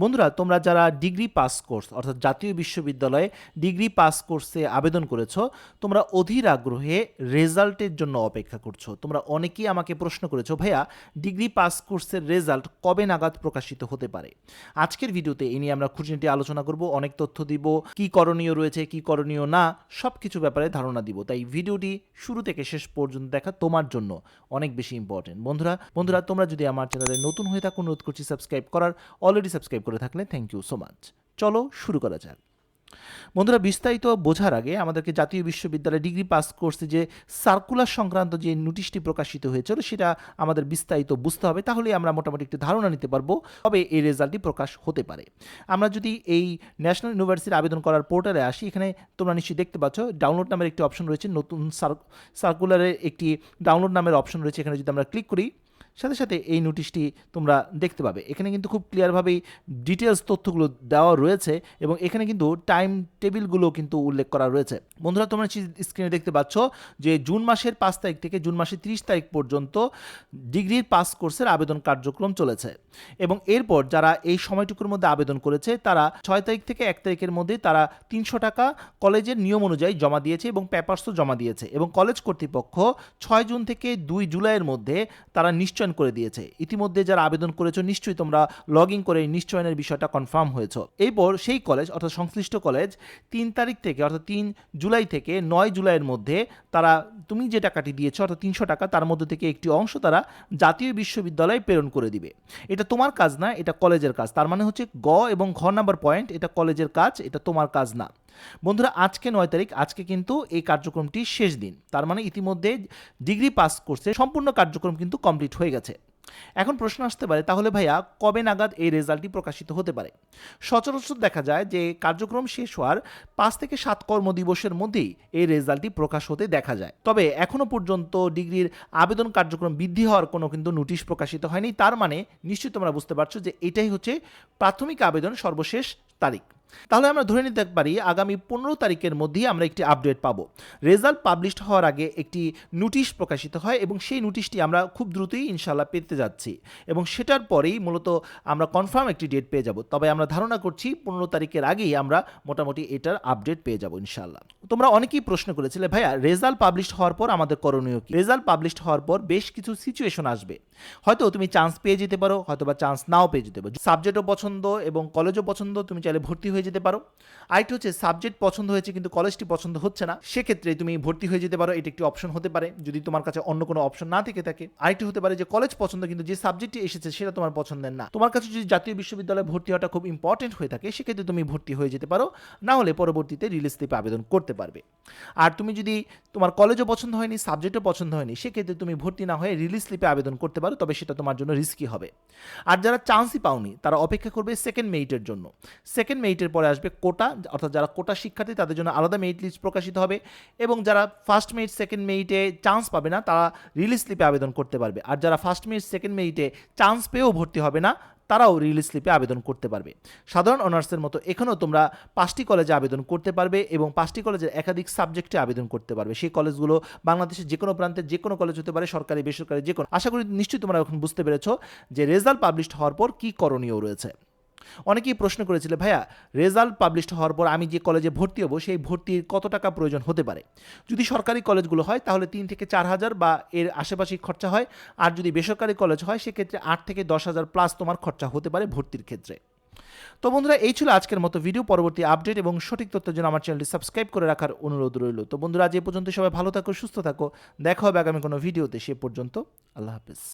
বন্ধুরা, তোমরা যারা ডিগ্রি পাস কোর্স, অর্থাৎ জাতীয় বিশ্ববিদ্যালয়ে ডিগ্রি পাস কোর্সে আবেদন করেছ, তোমরা অধীর আগ্রহে রেজাল্টের জন্য অপেক্ষা করছ। তোমরা অনেকেই আমাকে প্রশ্ন করেছ, ভাইয়া, ডিগ্রি পাস কোর্সের রেজাল্ট কবে নাগাদ প্রকাশিত হতে পারে? আজকের ভিডিওতে এ নিয়ে আমরা খুঁটিনাটি আলোচনা করব, অনেক তথ্য দিব, কি করণীয় রয়েছে, কি করণীয় না সব কিছু ব্যাপারে ধারণা দিব। তাই ভিডিওটি শুরু থেকে শেষ পর্যন্ত দেখা তোমার জন্য অনেক বেশি ইম্পর্টেন্ট বন্ধুরা বন্ধুরা, তোমরা যদি আমার চ্যানেলে নতুন হয়ে থাকো, অনুরোধ করছি, সাবস্ক্রাইব করার। অলরেডি সাবস্ক্রাইব করে থাকলে থ্যাংক ইউ সো মাচ চলো শুরু করা যাক। বন্ধুরা, বিস্তারিত বোঝার আগে আমাদেরকে জাতীয় বিশ্ববিদ্যালয়ে ডিগ্রি পাস কোর্সে যে সার্কুলার সংক্রান্ত যে নোটিশটি প্রকাশিত হয়েছিল, সেটা আমাদের বিস্তারিত বুঝতে হবে। তাহলে আমরা মোটামুটি একটি ধারণা নিতে পারব তবে এই রেজাল্টটি প্রকাশ হতে পারে। আমরা যদি এই ন্যাশনাল ইউনিভার্সিটির আবেদন করার পোর্টালে আসি, এখানে তোমরা নিশ্চয়ই দেখতে পাচ্ছ ডাউনলোড নামের একটি অপশন রয়েছে, নতুন সার্কুলারের একটি ডাউনলোড নামের অপশন রয়েছে। এখানে যদি আমরা ক্লিক করি সাথে সাথে এই নোটিশটি তোমরা দেখতে পাবে। এখানে কিন্তু খুব ক্লিয়ারভাবেই ডিটেলস তথ্যগুলো দেওয়া রয়েছে এবং এখানে কিন্তু টাইম টেবিলগুলো কিন্তু উল্লেখ করা রয়েছে। বন্ধুরা, তোমরা স্ক্রিনে দেখতে পাচ্ছ যে জুন মাসের পাঁচ তারিখ থেকে জুন মাসের তিরিশ তারিখ পর্যন্ত ডিগ্রির পাস কোর্সের আবেদন কার্যক্রম চলেছে এবং এরপর যারা এই সময়টুকুর মধ্যে আবেদন করেছে, তারা ছয় তারিখ থেকে এক তারিখের মধ্যে তারা তিনশো টাকা কলেজের নিয়ম অনুযায়ী জমা দিয়েছে এবং পেপার্সও জমা দিয়েছে এবং কলেজ কর্তৃপক্ষ ছয় জুন থেকে দুই জুলাইয়ের মধ্যে তারা নিশ্চয়ন করে দিয়েছে। ইতিমধ্যে যারা আবেদন করেছ, নিশ্চয়ই তোমরা লগ ইন করে নিশ্চয়নের বিষয়টা কনফার্ম হয়েছে। এরপর সেই কলেজ অর্থাৎ সংশ্লিষ্ট কলেজ তিন তারিখ থেকে, অর্থাৎ তিন জুলাই থেকে নয় জুলাইয়ের মধ্যে তারা, তুমি যে টাকাটি দিয়েছ, অর্থাৎ তিনশো টাকা, তার মধ্যে থেকে একটি অংশ তারা জাতীয় বিশ্ববিদ্যালয়ে প্রেরণ করে দিবে। এটা তোমার কাজ না, এটা কলেজের কাজ। তার মানে হচ্ছে গ এবং ঘ নাম্বার পয়েন্ট এটা কলেজের কাজ, এটা তোমার কাজ না। বন্ধুরা, আজকে নয় তারিখ, আজকে কিন্তু এই কার্যক্রমটি শেষ দিন। তার মানে ইতিমধ্যে ডিগ্রি পাস করছে, সম্পূর্ণ কার্যক্রম কিন্তু কমপ্লিট হয়ে গেছে। এখন প্রশ্ন আসতে পারে, তাহলে ভাইয়া কবে নাগাদ এই রেজাল্টটি প্রকাশিত হতে পারে? সচরাচর দেখা যায় যে কার্যক্রম শেষ হওয়ার পাঁচ থেকে সাত কর্মদিবসের মধ্যেই এই রেজাল্টটি প্রকাশ হতে দেখা যায়। তবে এখনও পর্যন্ত ডিগ্রির আবেদন কার্যক্রম বৃদ্ধি হওয়ার কোনো কিন্তু নোটিশ প্রকাশিত হয়নি। তার মানে নিশ্চয়ই তোমরা বুঝতে পারছ যে এটাই হচ্ছে প্রাথমিক আবেদন সর্বশেষ তারিখ। তাহলে আমরা ধরে নিতে পারি আগামী পনেরো তারিখের মধ্যেই আমরা একটি আপডেট পাবো। রেজাল্ট পাবলিশড হওয়ার আগে একটি নোটিশ প্রকাশিত হয় এবং সেই নোটিশটি আমরা খুব দ্রুতই ইনশাল্লাহ পেতে যাচ্ছি এবং সেটার পরেই মূলত আমরা কনফার্ম একটি ডেট পেয়ে যাব। তবে আমরা ধারণা করছি পনেরো তারিখের আগেই আমরা মোটামুটি এটার আপডেট পেয়ে যাব ইনশাল্লাহ তোমরা অনেকেই প্রশ্ন করেছিলে, ভাইয়া রেজাল্ট পাবলিশড হওয়ার পর আমাদের করণীয় কি? রেজাল্ট পাবলিশড হওয়ার পর বেশ কিছু সিচুয়েশন আসবে। হয়তো তুমি চান্স পেয়ে যেতে পারো হয়তো বা চান্স নাও পেয়ে যেতে পারো। সাবজেক্টও পছন্দ এবং কলেজও পছন্দ, তুমি চাইলে ভর্তি হয়ে যেতে পারো। আরেকটি হচ্ছে সাবজেক্ট পছন্দ হয়েছে কিন্তু কলেজটি পছন্দ হচ্ছে না। সেক্ষেত্রে তুমি ভর্তি হয়ে যেতে পারো, এটি একটি অপশন হতে পারে। যদি তোমার কাছে অন্য কোনো অপশন না থেকে থাকে, আরেকটি হতে পারে যে কলেজ পছন্দ কিন্তু যে সাবজেক্টটি এসেছে সেটা তোমার পছন্দের না। তোমার কাছে যদি জাতীয় বিশ্ববিদ্যালয়ে ভর্তি হওয়াটা খুব ইম্পর্টেন্ট হয়ে থাকে, সেক্ষেত্রে তুমি ভর্তি হয়ে যেতে পারো। না হলে পরবর্তীতে রিলিজ স্লিপে আবেদন করতে পারবে। আর তুমি যদি তোমার কলেজও পছন্দ হয়নি সাবজেক্টও পছন্দ হয়নি, সেক্ষেত্রে তুমি ভর্তি না হয়ে রিলিজ স্লিপে আবেদন করতে পারো, তবে সেটা তোমার জন্য রিস্কি হবে। আর যারা চান্সই পাওনি, তারা অপেক্ষা করবে সেকেন্ড মেরিটের জন্য। সেকেন্ড মেরিটের পরে আসবে কোটা, অর্থাৎ যারা কোটা শিক্ষার্থী তাদের জন্য আলাদা মেরিট লিস্ট প্রকাশিত হবে এবং যারা ফার্স্ট মেরিট সেকেন্ড মেরিটে চান্স পাবে না, তারা রিলিজ স্লিপে আবেদন করতে পারবে। আর যারা ফার্স্ট মেরিট সেকেন্ড মেরিটে চান্স পেয়েও ভর্তি হবে না, তারাও রিলিজ স্লিপে আবেদন করতে পারবে। সাধারণ অনার্সের মতো এখানেও তোমরা পাঁচটি কলেজে আবেদন করতে পারবে এবং পাঁচটি কলেজের একাধিক সাবজেক্টে আবেদন করতে পারবে। সেই কলেজগুলো বাংলাদেশের যে কোনো প্রান্তে যে কোনো কলেজ হতে পারে, সরকারি, বেসরকারি যে কোনো আশা করি নিশ্চয়ই তোমরা এখন বুঝতে পেরেছ যে রেজাল্ট পাবলিশড হওয়ার পর কী করণীয় রয়েছে। অনেকেই প্রশ্ন করেছিল, ভাইয়া, রেজাল্ট পাবলিশড হওয়ার পর আমি যে কলেজে ভর্তি হব, সেই ভর্তির কত টাকা প্রয়োজন হতে পারে? যদি সরকারি কলেজগুলো হয়, তাহলে তিন থেকে চার হাজার বা এর আশেপাশে খরচা হয়, আর যদি বেসরকারি কলেজ হয়, সেক্ষেত্রে আট থেকে দশ হাজার প্লাস তোমার খরচা হতে পারে ভর্তির ক্ষেত্রে। তো বন্ধুরা, এই ছিল আজকের মতো ভিডিও পরবর্তী আপডেট এবং সঠিক তথ্যের জন্য আমার চ্যানেলটি সাবস্ক্রাইব করে রাখার অনুরোধ রইল। তো বন্ধুরা, আজ এ পর্যন্ত সবাই ভালো থাকো, সুস্থ থাকো, দেখা হবে আগামী কোনো ভিডিওতে সে পর্যন্ত, আল্লাহ হাফিজ।